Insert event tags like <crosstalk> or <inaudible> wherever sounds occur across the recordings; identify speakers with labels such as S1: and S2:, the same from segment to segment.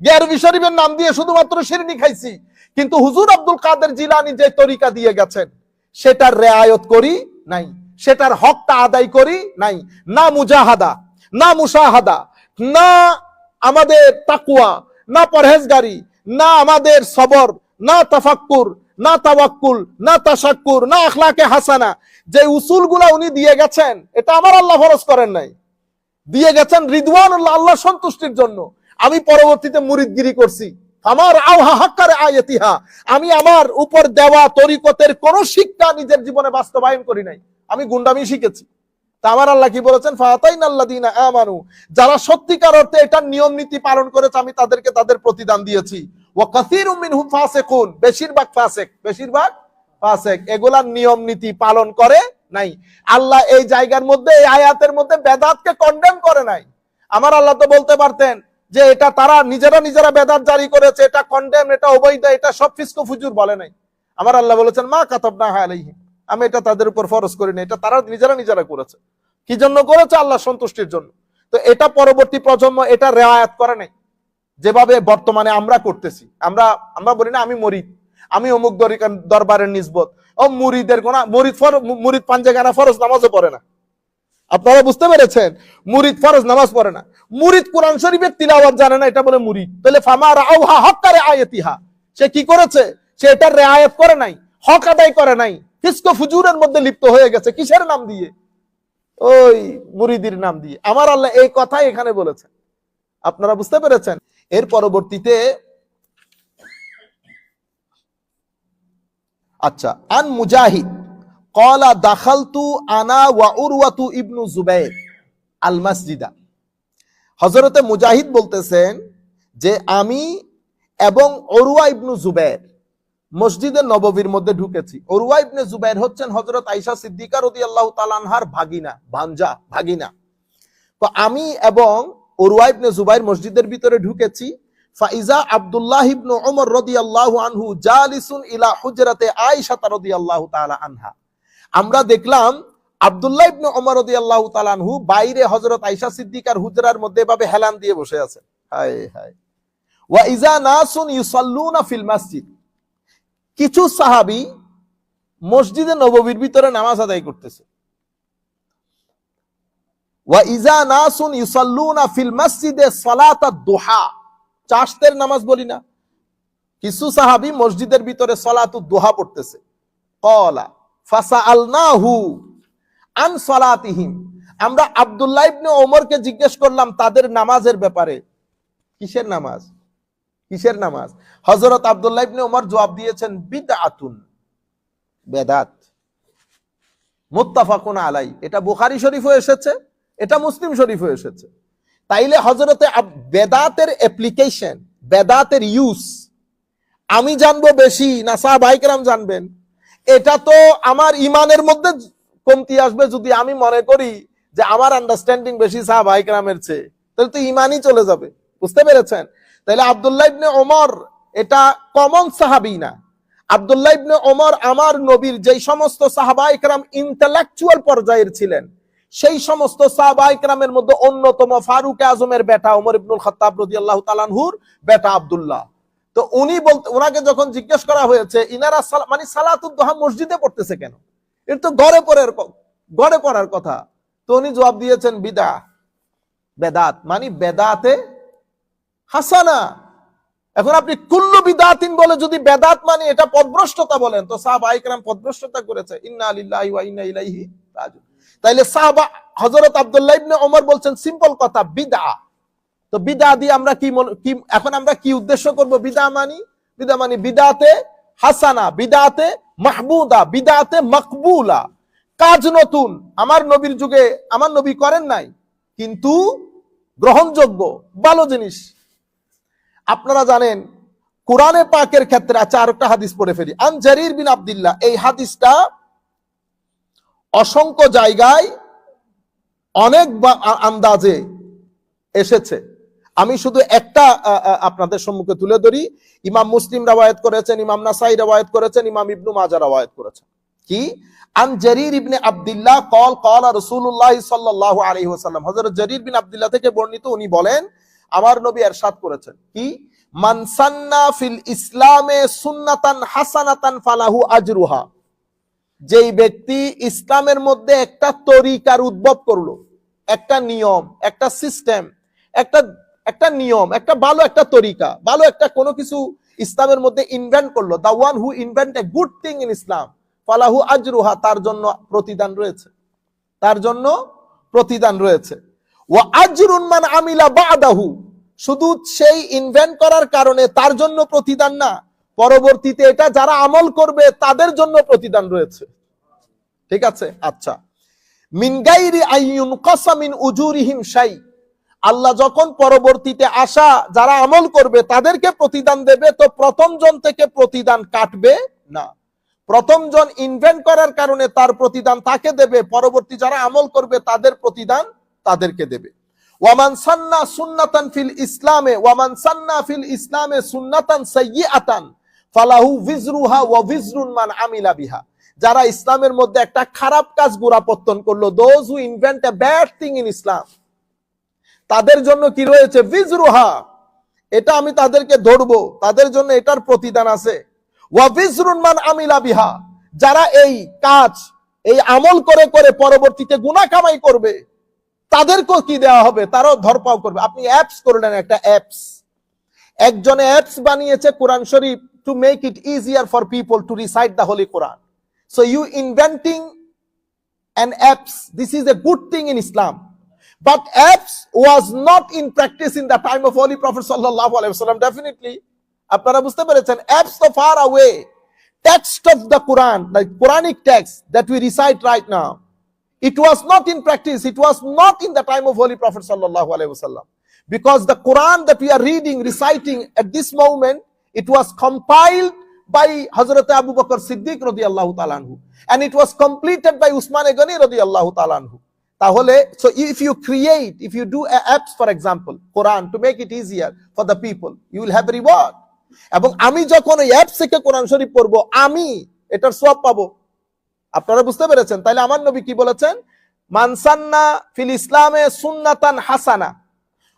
S1: গেরবি শরীফের নাম দিয়ে শুধুমাত্র শিরনি খাইছি। কিন্তু হুজুর আব্দুল কাদের জিলানি যে তরিকা দিয়ে গেছেন, সেটার রেয়ায়ত করি নাই। সেটার হকটা আদায় করি নাই। না মুজাহাদা, না মুসাহাদা না আমাদের তাকুয়া না পরহেজগারি, না আমাদের সবর, না তাফাক্কুর, না তাওয়াক্কুল, না তাশাক্কুর, না আখলাকে হাসানা। যে উসুলগুলা উনি দিয়ে গেছেন, এটা আমার আল্লাহ ফরজ করেন নাই। দিয়ে গেছেন রিদওয়ান আল্লাহ সন্তুষ্টির জন্য। আমি পরবর্তীতে মুরিদগিরি করছি। আমার আওহা হাক্কারে আয়াতিহা। আমি আমার উপর দেওয়া তরিকতের কোন শিক্ষা নিজের জীবনে বাস্তবায়ন করি নাই। আমি গুন্ডামি শিখেছি। তা আমার আল্লাহ কি বলেছেন? ফাতাইন আল্লাদিনা আমানু। যারা সত্যিকার অর্থে এটার নিয়ম নীতি পালন করেছে, আমি তাদেরকে তাদের প্রতিদান দিয়েছি। ও কাসিরুম মিনহুম ফাসিকুন। বেশিরভাগ ফাসেক বেশিরভাগ ফাসেক। এগুলার নিয়ম নীতি পালন করে নাই। আল্লাহ এই জায়গার মধ্যে, এই আয়াতের মধ্যে বেদাতকে কন্ডেম করে নাই। আমার আল্লাহ তো বলতে পারতেন যে এটা তারা নিজেরা নিজেরা বেদাত জারি করেছে, এটা কন্ডেম এটা অবৈধ, এটা সব ফিসকো ফুজুর বলে নাই। আমার আল্লাহ বলেছেন, মা কাতব না আলাইহিম। আমি এটা তাদের উপর ফরজ করি না এটা তারা নিজেরা নিজেরা করেছে। কি জন্য করেছে? আল্লাহ সন্তুষ্টির জন্য। তো এটা পরবর্তী প্রজন্ম এটা রেওয়ায়াত করে নাই। যেভাবে বর্তমানে আমরা করতেছি, আমরা আমরা বলি না, আমি মরিদ। আমি অমুক দরবারের নিসবত। ও মুরিদের গোনা, মুরিদ মুরিদ পাঞ্জে গানা ফরজ নামাজও পড়ে না। আপনারা বুঝতে পেরেছেন? মুরিদ ফরজ নামাজ পড়ে না। মুরিদ কোরআন শরীফের তিলাওয়াত জানে না, এটা বলে মুরিদ। তাহলে ফামা রাউহা হক্কারে আয়াতিহা। সে কি করেছে? সে এটার রেয়ায়ত করে নাই, হক আদায় করে নাই। ফিসকো ফুজুরের মধ্যে লিপ্ত হয়ে গেছে, কিসের নাম দিয়ে? ওই মুরিদির নাম দিয়ে। আমার আল্লাহ এই কথাই এখানে বলেছেন। আপনারা বুঝতে পেরেছেন? এর পরবর্তীতে আচ্ছা আন মুজাহিদ। কলা দাখালতু আনা ওয়া উরওয়াতু ইবনু জুবাইর আল মাসজিদা মুজাহিদ বলতেছেন যে আমি এবং অরুয়া ইবনু জুবাইর মসজিদের নববীর মধ্যে ঢুকেছি। ইবনে জুবাইর হচ্ছেন সিদ্দিকা রদি আল্লাহ ভাগিনা ভাঞ্জা ভাগিনা। তো আমি এবং অরুয়া ইবনে জুবাইর মসজিদের ভিতরে ঢুকেছি। ফাইজা আব্দুল্লাহ ইবনু ওমর রাদিয়াল্লাহু আনহু জালিসুন ইলা হুজরাতে আয়েশা রাদিয়াল্লাহু তাআলা আনহা। আমরা দেখলাম আব্দুল্লাহ ইবনু ওমর রাদিয়াল্লাহু তাআলা আনহু বাইরে হযরত আয়েশা সিদ্দিকার হুজরার মধ্যে এভাবে হেলান দিয়ে বসে আছেন। হায় হায়। ওয়া ইজা নাসুন ইউসাল্লুনা ফিল মসজিদ। কিছু সাহাবী মসজিদে নববীর ভিতরে নামাজ আদায় করতেছে। ওয়া ইজা নাসুন ইউসাল্লুনা ফিল মসজিদে সালাতা দুহা। চাষতের নামাজ বলি না। কিছু সাহাবী মসজিদের ভিতরে সলাতু দোহা পড়তেছে। কলা ফাসা আন সলাতিহিম। আমরা আব্দুল্লাহ ইবনে ওমরকে জিজ্ঞেস করলাম, তাদের নামাজের ব্যাপারে। কিসের নামাজ? কিসের নামাজ? হযরত আব্দুল্লাহ ইবনে ওমর জবাব দিয়েছেন, বিদআতুন। বেদাত। মুত্তাফাকুন আলাই এটা বুখারী শরীফও এসেছে, এটা মুসলিম শরীফও এসেছে। তাইলে হজরতে বেদাতের অ্যাপ্লিকেশন বেদাতের ইউজ আমি জানব বেশি না সাহাবাইকরাম জানবেন। এটা তো আমার ইমানের মধ্যে কমতি আসবে যদি আমি মনে করি যে আমার আন্ডারস্ট্যান্ডিং বেশি সাহাবাইকরামের চেয়ে। তাহলে তো ইমানই চলে যাবে। বুঝতে পেরেছেন? তাহলে আব্দুল্লাহ ইবনে ওমর এটা কমন সাহাবি না। আব্দুল্লাহ ইবনে ওমর আমার নবীর যেই সমস্ত সাহাবা ইকরাম ইন্টেলেকচুয়াল পর্যায়ের ছিলেন, সেই সমস্ত সাহাবা ইকরামের মধ্যে অন্যতম ফারুক আজমের বেটা ওমর ইবনুল খাত্তাব রাদিয়াল্লাহু তাআলাহুর বেটা আব্দুল্লাহ। তো উনি বলতে ওনাকে যখন জিজ্ঞেস করা হয়েছে, ইনারা মানে সালাতুদ দোহা মসজিদে পড়তেছে কেন? এর তো ঘরে পড়ার ঘরে পড়ার কথা। তো উনি জবাব দিয়েছেন বিদা বেদাত মানে বেদাতে হাসানা। এখন আপনি কুল্লু বিদাতিন বলে যদি বেদাত মানে এটা পদভ্রষ্টতা বলেন, তো সাহাবা ইকরাম পদভ্রষ্টতা করেছে। ইন্না লিল্লাহি ওয়া ইন্না ইলাইহি রাজিউন। তাইলে সাহাবা হযরত আব্দুল্লাহ ইবনে ওমর বলছেন সিম্পল কথা বিদা তো বিদা দিয়ে আমরা কি কি এখন আমরা কি উদ্দেশ্য করব? বিদা মানি? বিদা মানি বিদাতে হাসানা, বিদাতে মাহবুদা বিদাতে মকবুলা। কাজ নতুন। আমার নবীর যুগে আমার নবী করেন নাই, কিন্তু গ্রহণযোগ্য, ভালো জিনিস। আপনারা জানেন, কোরআনে পাকের ক্ষেত্রে আচ্ছা আরেকটা হাদিস পড়ে ফেলি। আন জারির বিন আব্দুল্লাহ, এই হাদিসটা অসংখ্য জায়গায় অনেক আন্দাজে এসেছে। আমি শুধু একটা আপনাদের সম্মুখে তুলে ধরি। ইমাম মুসলিম রাওয়ায়াত করেছেন, ইমাম নাসাই রাওয়ায়াত করেছেন, ইমাম ইবনু মাজা রাওয়ায়াত করেছেন। কি? আন জারির ইবনে আব্দুল্লাহ কল কল রাসূলুল্লাহ সাল্লাল্লাহু আলাইহি ওয়াসাল্লাম। হযরত জারির বিন আব্দুল্লাহ থেকে বর্ণিত, উনি বলেন, আমার নবী এরশাদ করেছেন। কি? মানসান্না ফিল ইসলামে সুন্নাতান হাসানাতান ফালাহু আজরুহা। যেই ব্যক্তি ইসলামের মধ্যে একটা তরিকার উদ্ভব করল, একটা নিয়ম, একটা সিস্টেম, একটা একটা নিয়ম, একটা ভালো একটা তরিকা, ভালো একটা কোনো কিছু ইসলামের মধ্যে ইনভেন্ট করল। The one who invent a good thing in Islam ফালাহু আজরুহা, তার জন্য প্রতিদান রয়েছে। তার জন্য প্রতিদান রয়েছে। ওয়া আজরুন মান আমিলা বাদাহু, শুধু সেই ইনভেন্ট করার কারণে তার জন্য প্রতিদান না, পরবর্তীতে এটা যারা আমল করবে, তাদের জন্য প্রতিদান রয়েছে। ঠিক আছে? আচ্ছা। মিন গাইরি আইয়ুন কাসামিন উজুরিহিম শাই আল্লাহ যখন পরবর্তীতে আসা যারা আমল করবে তাদেরকে প্রতিদান দেবে, তো প্রথম জন থেকে প্রতিদান কাটবে না। প্রথম জন ইনভেন্ট করার কারণে তার প্রতিদান তাকে দেবে, পরবর্তী যারা আমল করবে তাদের প্রতিদান তাদেরকে দেবে। ওয়ামান সান্না সুন্নাতান ফিল ইসলামে, ওয়ামান সান্না ফিল ইসলামে সুন্নাতান সাইয়্যাতান ফালাহু ভিজরুহা ওয়া ভিজরুন মান আমিলা বিহা। যারা ইসলামের মধ্যে একটা খারাপ কাজ গোড়াপত্তন করল those who invent a bad thing in Islam তাদের জন্য কি রয়েছে? ভিজরুহা এটা আমি তাদেরকে ধরবো। তাদের জন্য এটার প্রতিদান আছে। ওয়া ভিজরুন মান আমিলা বিহা। যারা এই কাজ, এই আমল করে করে পরবর্তীতে গুনাহ কামাই করবে, তাদেরকেও কি দেওয়া হবে? তারাও ধরপাও করবে। আপনি অ্যাপস করলেন একটা অ্যাপস একজনে অ্যাপস বানিয়েছে Quran Sharif to make it easier for people to recite the holy Quran so you inventing an apps this is a good thing in islam. But apps was not in practice in the time of holy prophet sallallahu alaihi wasallam definitely আপনারা বুঝতে পেরেছেন far away text of the quran the quranic text that we recite right now it was not in practice it was not in the time of holy prophet sallallahu alaihi wasallam because the quran that we are reading reciting at this moment it was compiled by Hazrat Abu Bakr Siddiq radiallahu ta'ala anhu and it was completed by Usman Ghani radiallahu ta'ala anhu তাহলে, so if create, if you do a apps, for example, Quran, to make it easier for the people, you will have reward. এবং আমি যখন ওই apps থেকে কোরআন শরীফ পড়ব, আমি এটার সব পাবো। আপনারা বুঝতে পেরেছেন? তাহলে আমার নবী কি বলেছেন? মানসান্না ফিল ইসলামে সুন্নাতান হাসানা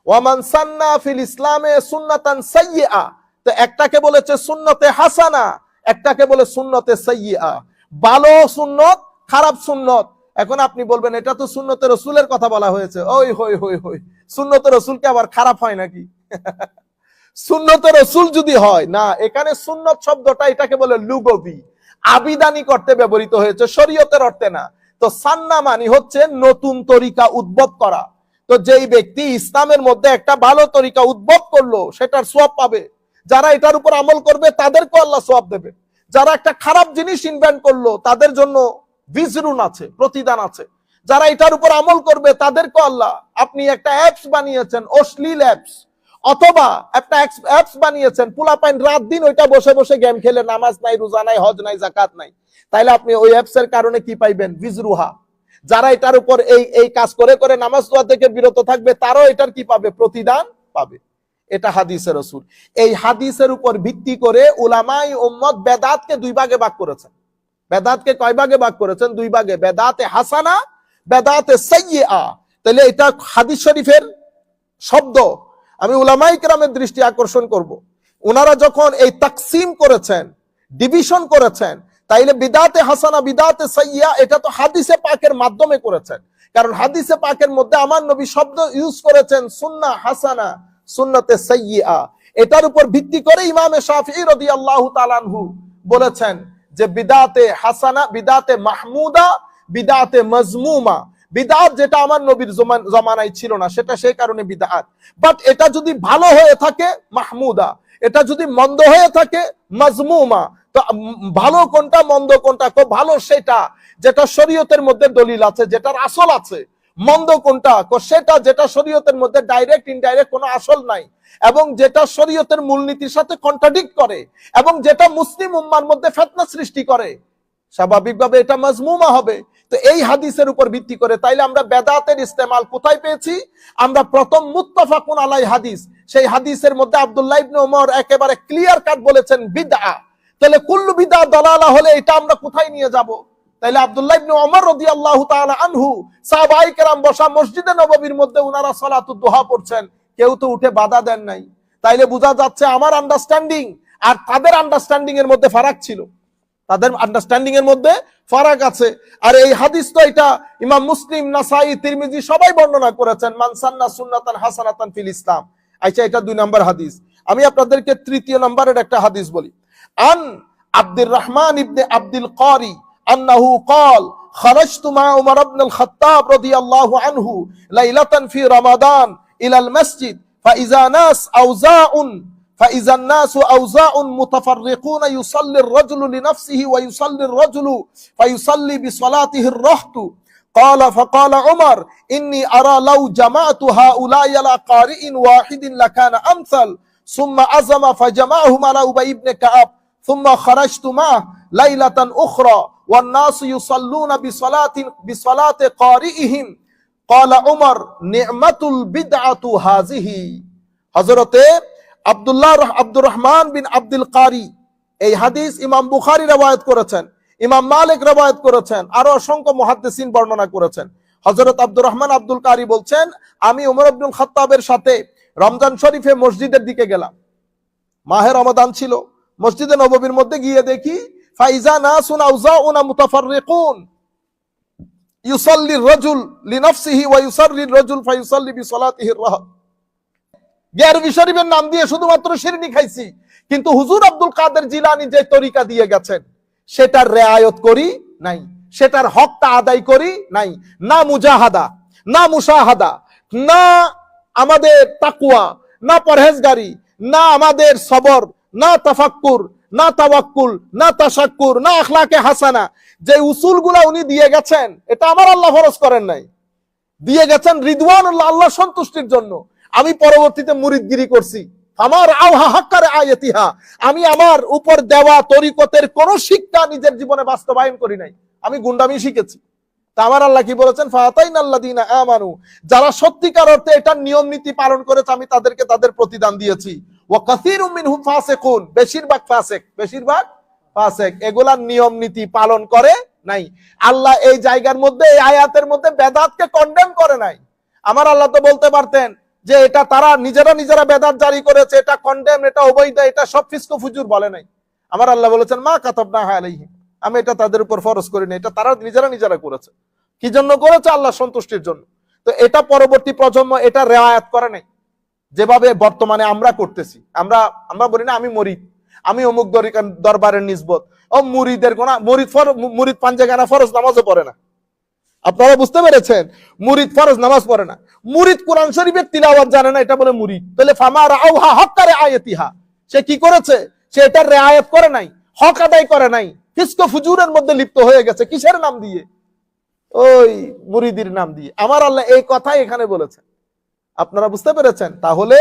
S1: ওয়ামান সান্না ফিল ইসলামে সুন্নাতান সাইয়্যা তো একটাকে বলেছে সুন্নতে হাসানা, একটাকে বলে সুন্নতে সাইয়্যা ভালো সুন্নত, খারাপ সুন্নত। এখন আপনি বলবেন, এটা তো সুন্নতে রসুলের কথা বলা হয়েছে। ওই হই হই হই সুন্নতে রসুলকে আবার খারাপ হয় নাকি? <laughs> সুন্নতে রসুল যদি হয়, না, এখানে সুন্নত শব্দটা এটাকে বলে লুগবি। আবিদানি করতে ব্যবহৃত হয়েছে, শরীয়তের অর্থে না। তো সান্না মানি হচ্ছে নতুন তরিকা উদ্ভব করা। তো যেই ব্যক্তি ইসলামের মধ্যে একটা ভালো তরিকা উদ্ভব করল, সেটার সোয়াব পাবে। যারা এটার উপর আমল করবে তাদেরকে আল্লাহ সোয়াব দেবে। যারা একটা খারাপ জিনিস ইনভেন্ট করল, তাদের জন্য ভিজরুন আছে, প্রতিদান আছে। যারা এটার উপর আমল করবে তাদেরকে আল্লাহ, আপনি একটা অ্যাপস বানিয়েছেন, অশ্লীল অ্যাপস অথবা একটা অ্যাপস বানিয়েছেন, পুলাপাইন রাত দিন ওইটা বসে বসে গেম খেলে, নামাজ নাই, রোজা নাই, হজ নাই জাকাত নাই। তাইলে আপনি ওই অ্যাপস এর কারণে কি পাইবেন? ভিজরুহা যারা এটার উপর এই এই কাজ করে করে নামাজ দোয়া থেকে বিরত থাকবে, তারাও এটার কি পাবে? প্রতিদান পাবে। এটা হাদিসের রসুল। এই হাদিসের উপর ভিত্তি করে উলামাই উম্মত বেদাতকে দুই ভাগে ভাগ করেছেন। বেদাতকে কয় ভাগে ভাগ করেছেন? দুই ভাগে। বেদাতে হাসানা, বেদাতে সাইয়্যা তাহলে এটা হাদিস শরীফের শব্দ। আমি উলামাই কেরামের দৃষ্টি আকর্ষণ করব। ওনারা যখন এই তাকসিম করেছেন, ডিভিশন করেছেন, তাইলে বিদাতে হাসানা, বিদাতে সাইয়া এটা তো হাদিসে পাকের মাধ্যমে করেছেন। কারণ হাদিসে পাকের মধ্যে আমার নবী শব্দ ইউজ করেছেন, সুন্না হাসানা, সুন্নতে সাইয়া এটার উপর ভিত্তি করে ইমামে শাফি রদি আল্লাহ তালানহু বলেছেন যে বিদাতে হাসানা, বিদাতে মাহমুদা, বিদাতে মজমুমা। বিদাত যেটা আমার নবীর জমানায় ছিল না, সেটা সেই কারণে বিদাত। বাট এটা যদি ভালো হয়ে থাকে, মাহমুদা। এটা যদি মন্দ হয়ে থাকে, মজমুমা। তো ভালো কোনটা, মন্দ কোনটা? ভালো সেটা, যেটা শরীয়তের মধ্যে দলিল আছে, যেটার আসল আছে। মন্দ কোনটা? সেটা যেটা শরীয়তের মধ্যে ডাইরেক্ট ইনডাইরেক্ট কোনো আসল নাই। এবং যেটা শরীয়তের মূলনীতির সাথে কন্ট্রাডিক্ট করে এবং যেটা মুসলিম উম্মার মধ্যে ফেতনা সৃষ্টি করে। স্বাভাবিকভাবে এটা মজমুমা হবে। তো এই হাদিসের উপর ভিত্তি করে তাইলে আমরা বেদাতের ইস্তেমাল কোথায় পেয়েছি? আমরা প্রথম মুত্তাফাকুন আলাই হাদিস। সেই হাদিসের মধ্যে আব্দুল্লাহ ইবনে ওমর একেবারে ক্লিয়ার কাট বলেছেন, বিদআ। তাহলে কুল্লু বিদআ দালালা হলে এটা আমরা কোথায় নিয়ে যাব? তাইলে আব্দুল্লাহ ইবনে ওমর রাদিয়াল্লাহু তাআলা আনহু সাহাবায়ে কেরাম বসা মসজিদে নববীর মধ্যে উনারা সালাতুদ দুহা পড়ছেন। কেউ তো উঠে বাধা দেন নাই। তাইলে বোঝা যাচ্ছে আমার আন্ডারস্ট্যান্ডিং আর তাদের আন্ডারস্ট্যান্ডিং এর মধ্যে ফারাক ছিল। তাদের আন্ডারস্ট্যান্ডিং এর মধ্যে ফারাক আছে। আর এই হাদিস তো এটা ইমাম মুসলিম, নাসাই, তিরমিজি সবাই বর্ণনা করেছেন মানসান্না সুন্নাতান হাসানাতান ফিল ইসলাম। আচ্ছা এটা দুই নম্বর হাদিস। আমি আপনাদেরকে তৃতীয় নম্বরের একটা হাদিস বলি। আন আব্দুর রহমান ইবনে আব্দুল কারি أنه قال خرجت مع عمر بن الخطاب رضي الله عنه ليلة في رمضان إلى المسجد فإذا ناس أوزاع فإذا الناس أوزاع متفرقون يصلي الرجل لنفسه ويصلي الرجل فيصلي بصلاته الرهط قال فقال عمر إني أرى لو جمعت هؤلاء على قارئ واحد لكان أمثل. ثم عزم فجمعهم على أبي بن كعب ثم خرجت معه ليلة أخرى. والناس يصلون بصلاة بصلاة قارئهم قال عمر نعمة البدعة هذه হজরতে আব্দুল্লাহ রহ- আব্দুর রহমান বিন আব্দুল কারি এই হাদিস ইমাম বুখারী রবায়ত করেছেন ইমাম মালিক রবায়ত করেছেন আরো অসংখ্য মুহাদ্দিসিন বর্ণনা করেছেন হজরত আব্দুর রহমান আব্দুল কারি বলছেন আমি উমর আব্দুল খাত্তাবের সাথে রমজান শরীফে মসজিদের দিকে গেলাম মাহে রমাদান ছিল মসজিদে নববীর মধ্যে গিয়ে দেখি ফাইজা নাসুন আউজাউনা মুতাফাররিকুন। ইউসাল্লি রাজুল লিনাফসিহি ওয়া ইউসাল্লি রাজুল ফায়ুসাল্লি বিসালাতিহি রাহত গেরবি শরীফের নাম দিয়ে শুধুমাত্র শিরনি খাইছি, কিন্তু হুজুর আব্দুল কাদের জিলানি যে তরিকা দিয়ে গেছেন, সেটার রেয়ায়ত করি নাই, সেটার হকটা আদায় করি নাই। না মুজাহাদা, না মুসাহাদা না আমাদের তাকুয়া না পরহেজগারি, না আমাদের সবর, না তাফাক্কুর না তাওয়াক্কুল, না তাশাক্কুর, না আখলাকে হাসানা। যে উসুলগুলা উনি দিয়ে গেছেন, এটা আমার আল্লাহ ফরজ করেন নাই। দিয়ে গেছেন রিদওয়ান আল্লাহ সন্তুষ্টির জন্য। আমি পরবর্তীতে মুরিদগিরি করছি। আমার আওহা হাক্কারে আয়াতিহা। আমি আমার উপর দেওয়া তরিকতের কোন শিক্ষা নিজের জীবনে বাস্তবায়ন করি নাই। আমি গুন্ডামি শিখেছি। তা আমার আল্লাহ কি বলেছেন? ফাতাইন আল্লাদিনা আমানু। যারা সত্যিকার অর্থে এটা নিয়ম নীতি পালন করেছে, আমি তাদেরকে তাদের প্রতিদান দিয়েছি। ও বেশিরভাগ ফাসেক বেশিরভাগ ফাসেক। এগুলা নিয়ম নীতি পালন করে নাই। আল্লাহ এই জায়গার মধ্যে, এই আয়াতের মধ্যে বেদাতকে কন্ডেম করে নাই। আমার আল্লাহ তো বলতে পারতেন যে এটা তারা নিজেরা নিজেরা বেদাত জারি করেছে, এটা কন্ডেম এটা অবৈধ, এটা সব ফিসকো ফুজুর বলে নাই। আমার আল্লাহ বলেছেন, মা কাতব না আলাইহি আমি এটা তাদের উপর ফরজ করিনি এটা তারা নিজেরা নিজেরা করেছে। কি জন্য করেছে? আল্লাহ সন্তুষ্টির জন্য। তো এটা পরবর্তী প্রজন্ম এটা রেওয়ায়াত করে নাই। যেভাবে বর্তমানে আমরা করতেছি, আমরা আমরা বলি না আমি মরিদ, আমি অমুক দরবারের নিসবত। ও মুরিদের গোনা, মুরিদ মুরিদ পাঞ্জে গানা ফরজ নামাজও পড়ে না। আপনারা বুঝতে পেরেছেন? মুরিদ ফরজ নামাজ পড়ে না। মুরিদ কোরআন শরীফের তিলাওয়াত জানে না, এটা বলে মুরিদ। তাহলে ফামা রাউহা হক্কারে আয়াতিহা। সে কি করেছে? সে এটা রেয়ায়ত করে নাই, হক আদায় করে নাই, ফিসকো ফুজুরের মধ্যে লিপ্ত হয়ে গেছে। কিসের নাম দিয়ে? ওই মুরিদির নাম দিয়ে। আমার আল্লাহ এই কথাই এখানে বলেছেন। আপনারা বুঝতে পেরেছেন? তাহলে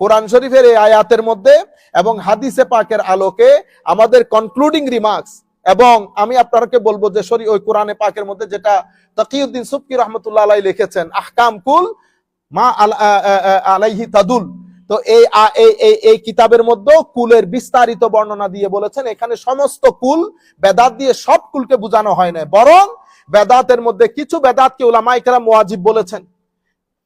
S1: কোরআন শরীফের এই আয়াতের মধ্যে এবং হাদিসে পাকের আলোকে আমাদের কনক্লুডিং রিমার্কস এবং আমি আপনাকে বলব যে সরি, ওই কোরআনে পাকের মধ্যে যেটা তকিউদ্দিন সুবকি রহমতুল্লাহ আলাই লিখেছেন, আহকাম কুল মা আলাইহি তাদুল। তো এই এই কিতাবের মধ্যে কুলের বিস্তারিত বর্ণনা দিয়ে বলেছেন, এখানে সমস্ত কুল বেদাত দিয়ে সব কুলকে বোঝানো হয় না বরং বেদাতের মধ্যে কিছু বেদাতকে ওলামায়ে কেরাম ওয়াজিব বলেছেন।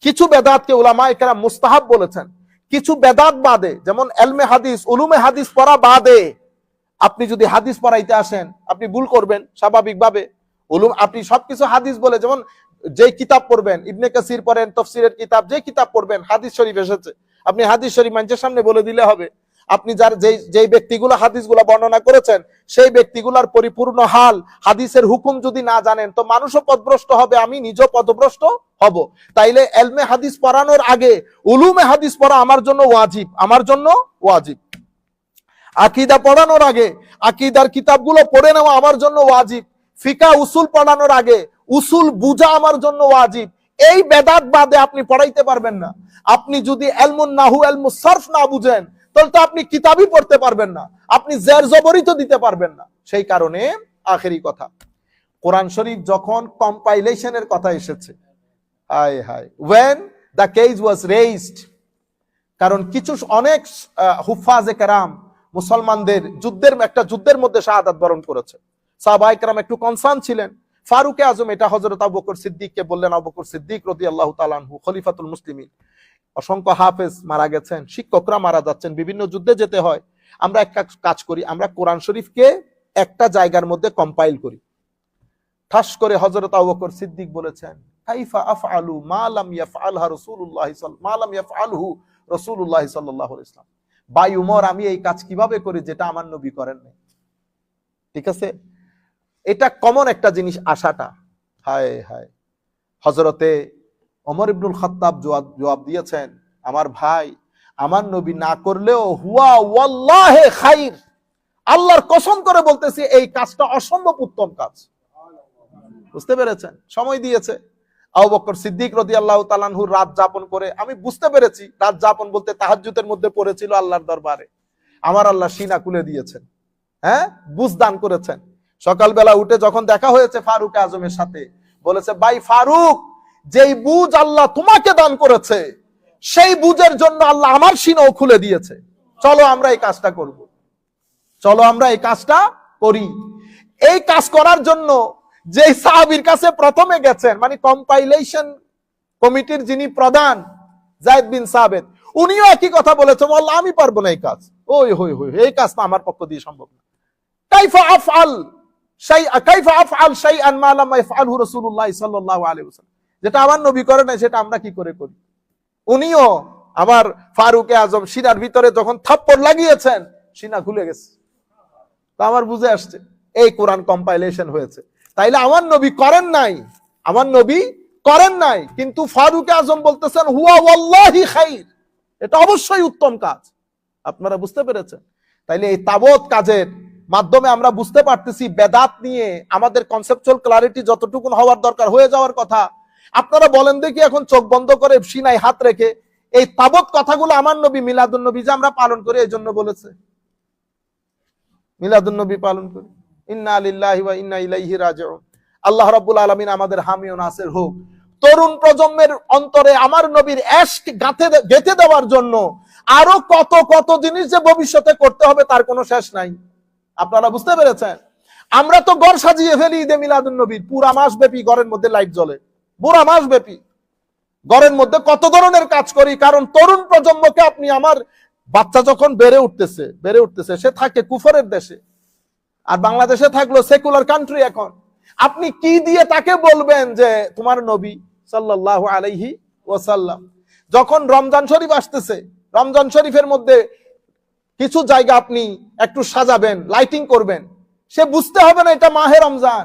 S1: কিছু বেদাতকে উলামা এখানে মুস্তাহাব বলেছেন। কিছু বেদাত বাদে, যেমন এলমে হাদিস, উলুমে হাদিস পড়া বাদে, আপনি যদি হাদিস পড়াইতে আসেন, আপনি ভুল করবেন স্বাভাবিকভাবে। উলুম, আপনি সবকিছু হাদিস বলে, যেমন যে কিতাব পড়বেন, ইবনে কাসির পড়েন, তফসিরের কিতাব যে কিতাব পড়বেন, হাদিস শরীফ এসেছে। আপনি হাদিস শরীফ মানুষের সামনে বলে দিলে হবে। আপনি যার যেই যেই ব্যক্তিগুলো হাদিসগুলো বর্ণনা করেছেন, সেই ব্যক্তিগুলার পরিপূর্ণ হাল, হাদিসের হুকুম যদি না জানেন, তো মানুষও পদভ্রষ্ট হবে, আমি নিজেও পদভ্রষ্ট হব। তাইলে এলমে হাদিস পড়ানোর আগে, উলুমে হাদিস পড়া আমার জন্য ওয়াজিব, আমার জন্য ওয়াজিব। আকিদা পড়ানোর আগে, আকিদার কিতাবগুলো পড়ে নেওয়া আমার জন্য ওয়াজিব, ফিকা উসুল পড়ানোর আগে, উসুল বুঝা আমার জন্য ওয়াজিব। এই বেদাত বাদে আপনি পড়াইতে পারবেন না। আপনি যদি এলমুন নাহু এলমু সরফ না বুঝেন তাহলে তো আপনি কিতাবই পড়তে পারবেন না। আপনি জের জবরই তো দিতে পারবেন না। সেই কারণে আখেরি কথা। কোরআন শরীফ যখন কম্পাইলেশনের কথা এসেছে high high when the case was raised কারণ কিছু অনেক হুফাজে কেরাম মুসলমানদের যুদ্ধের একটা যুদ্ধের মধ্যে শাহাদাত বরণ করেছে। সাহাবাই কেরাম একটু কনসার্ন ছিলেন। ফারুকে আজম, এটা হজরত আবু বকর সিদ্দিককে বললেন, আবু বকর সিদ্দিক রদি আল্লাহ তালানহু খলিফাতুল মুসলিমিন। অসংখ্য হাফেজ মারা গেছেন, শিক্ষকরা মারা যাচ্ছেন, বিভিন্ন যুদ্ধে যেতে হয়। আমরা এক কাজ- করি, আমরা কোরআন শরীফকে একটা জায়গার মধ্যে কম্পাইল করি। ঠাস করে হযরত আবু বকর সিদ্দিক বলেছেন, কাইফা আফআলু মা লাম ইয়াফআলহা রাসূলুল্লাহ সাল- মা লাম ইয়াফআলহু রাসূলুল্লাহ সাল্লাল্লাহু আমি এই কাজ কীভাবে করি যেটা আমার নবী করেন ঠিক আছে? এটা কমন একটা জিনিস, আশাটা। হায় হায়। হজরতে ওমর ইবনুল খাত্তাব জবাব দিয়েছেন, আমার ভাই, আমার নবী না করলেও হুয়া ওয়াল্লাহে খাইর। আল্লাহর কসম করে বলতেছি, এই কাজটা অসম্ভব উত্তম কাজ। বুঝতে পেরেছেন? সময় দিয়েছে। আবু বকর সিদ্দিক রাদিয়াল্লাহু তাআলাহুর রাত যাপন করে, আমি বুঝতে পেরেছি, রাত যাপন বলতে তাহাজ্জুদের মধ্যে পড়েছিল আল্লাহর দরবারে। আমার আল্লাহ সিনা কুলে দিয়েছেন হ্যাঁ? বুঝ দান করেছেন। সকালবেলা উঠে যখন দেখা হয়েছে ফারুক আজমের সাথে, বলেছে, ভাই ফারুক যেই বুঝ আল্লাহ তোমাকে দান করেছে, সেই বুঝের জন্য আল্লাহ আমার সিনাও খুলে দিয়েছে। চলো আমরা এই কাজটা করব। চলো আমরা এই কাজটা করি। এই কাজ করার জন্য যে সাহাবির কাছে প্রথমে গেছেন মানে কম্পাইলেশন কমিটির যিনি প্রধান, জায়দ বিন সাবেদ উনিও একই কথা বলেছেন, আল্লাহ, আমি পারব না এই কাজ। ওই হই হই এই কাজ তো আমার পক্ষ দিয়ে সম্ভব না। কাইফা আফআল শাই কাইফা আফ আফআল শাইআন মা লাম ইয়াফআলহু রাসূলুল্লাহ সাল্লাল্লাহু আলাইহি ওয়াসাল্লাম। যেটা আমার নবী করে নাই, সেটা আমরা কি করে করি? উনিও আমার ফারুকে আজম সিনার ভিতরে যখন থাপ্পড় লাগিয়েছেন, সিনা খুলে গেছে। তো আমার বুঝে আসছে, এই কোরআন কম্পাইলেশন হয়েছে। তাইলে আমার নবী করেন নাই, আমার নবী করেন নাই, কিন্তু ফারুকে আজম বলতেছেন, হুয়া খাইর। এটা অবশ্যই উত্তম কাজ। আপনারা বুঝতে পেরেছেন? তাইলে এই তাবৎ কাজের মাধ্যমে আমরা বুঝতে পারতেছি, বেদাত নিয়ে আমাদের কনসেপচুয়াল ক্লারিটি যতটুকু হওয়ার দরকার হয়ে যাওয়ার কথা আপনারা বলেন দেখি এখন চোখ বন্ধ করে সিনায় হাত রেখে এই তাবৎ কথাগুলো আমার নবী মিলাদুন নবী যে আমরা পালন করি এই জন্য বলেছে। মিলাদুন নবী পালন করি। ইন্না আলিল্লাহি ওয়া ইন্না ইলাইহি রাজিউন। আল্লাহ রাব্বুল আলামিন আমাদের হামি ও নাসির হোক। তরুণ প্রজন্মের অন্তরে আমার নবীর এশক গাঁথে গেঁথে দেওয়ার জন্য আরও কত কত জিনিস যে ভবিষ্যতে করতে হবে তার কোনো শেষ নাই। আপনারা বুঝতে পেরেছেন? আমরা তো ঘর সাজিয়ে ফেলি ঈদে মিলাদুন নবীর। পুরা মাস ব্যাপী ঘরের মধ্যে লাইট জ্বলে। পুরা মাস ব্যাপী ঘরের মধ্যে কত ধরনের কাজ করি, কারণ তরুণ প্রজন্মকে আপনি আমার বাচ্চা যখন বেড়ে উঠতেছে বেড়ে উঠতেছে, সে থাকে কুফরের দেশে। আর বাংলাদেশে থাকল সেকুলার কান্ট্রি এখন। আপনি কি দিয়ে তাকে বলবেন যে, তোমার নবী সাল্লাল্লাহু আলাইহি ওয়াসাল্লাম। যখন রমজান শরীফ আসতেছে, রমজান শরীফের মধ্যে কিছু জায়গা আপনি একটু সাজাবেন লাইটিং করবেন। সে বুঝতে হবে না এটা মাহে রমজান।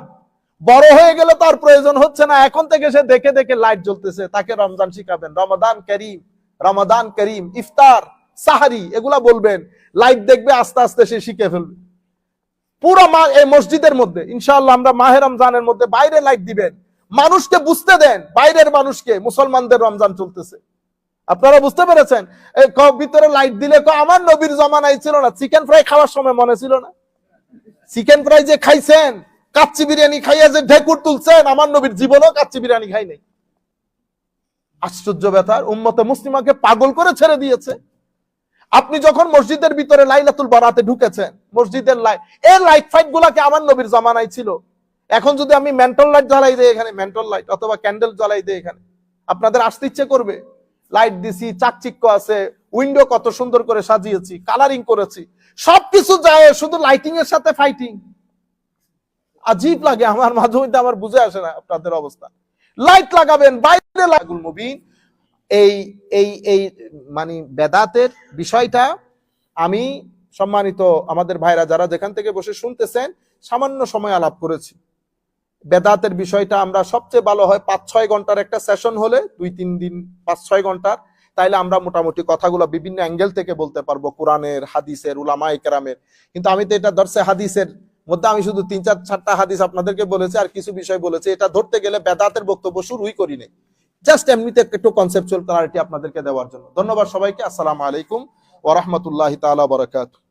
S1: বড় হয়ে গেলে তার প্রয়োজন হচ্ছে না। এখন থেকে সে দেখে দেখে লাইট জ্বলতেছে। তাকে রমজান শিখাবেন। রমাদান করিম রমাদান করিম, ইফতার, সাহারি, এগুলা বলবেন। লাইট দেখবে, আস্তে আস্তে সে শিখে ফেলবে। পুরো মা, এই মসজিদের মধ্যে, ইনশাআল্লাহ আমরা মাহে রমজানের মধ্যে বাইরে লাইট দিবেন। মানুষকে বুঝতে দেন, বাইরের মানুষকে, মুসলমানদের রমজান চলতেছে। আপনারা বুঝতে পেরেছেন? ভিতরে লাইট দিলে ক, আমার নবীর জমানায় ছিল না। চিকেন ফ্রাই খাওয়ার সময় মনে ছিল না? চিকেন ফ্রাই যে খাইছেন কাচ্চি বিরিয়ানি খাইয়া যে ঢেকুর তুলছেন, আমার নবীর জীবনও কাচ্চি বিরিয়ানি খাই নাই। আশ্চর্য ব্যাপার, উম্মতে মুসলিমাকে পাগল করে ছেড়ে দিয়েছে। আপনি যখন মসজিদের ভিতরে লাইলাতুল বারাতে ঢুকেছেন, মসজিদের লাইট এই লাইট ফাইট গুলাকে আমার নবীর জমানায় ছিল। এখন যদি আমি মেন্টল লাইট জ্বালাই দিই এখানে মেন্টল লাইট অথবা ক্যান্ডেল জ্বালাই দিই এখানে, আপনাদের আসতে ইচ্ছে করবে? লাইট দিছি, চাকচিক্য আছে উইন্ডো কত সুন্দর করে সাজিয়েছি কালারিং করেছি, সবকিছু যায় শুধু লাইটিং এর সাথে ফাইটিং আজীব লাগে, আমার মাঝে মধ্যে আমার বুঝে আসে না আপনাদের অবস্থা। লাইট লাগাবেন, বাইরে লাগুল মুবিন। এই এই এই মানে বেদাতের বিষয়টা আমি সম্মানিত আমাদের ভাইরা যারা যেখান থেকে বসে শুনতেছেন, সামান্য সময় আলাপ করেছি। বেদাতের বিষয়টা আমরা সবচেয়ে ভালো হয় পাঁচ, ছয় ঘণ্টার একটা সেশন হলে, দুই, তিন দিন, পাঁচ, ছয় ঘণ্টার। তাইলে আমরা মোটামুটি কথাগুলো বিভিন্ন অ্যাঙ্গেল থেকে বলতে পারব, কোরআনের, হাদিসের উলামা কেরামের। কিন্তু আমি তো এটা ধরছে হাদিসের মধ্যে আমি শুধু তিন, চার চারটা হাদিস আপনাদেরকে বলেছি, আর কিছু বিষয় বলেছি। এটা ধরতে গেলে বেদাতের বক্তব্য শুরুই করি নেই। জাস্ট এমনিতে একটু কনসেপচুয়াল ক্লারিটি আপনাদেরকে দেওয়ার জন্য। ধন্যবাদ সবাইকে। আসসালামু আলাইকুম ওরহমতুল্লাহ তালা বারাকাতুহু।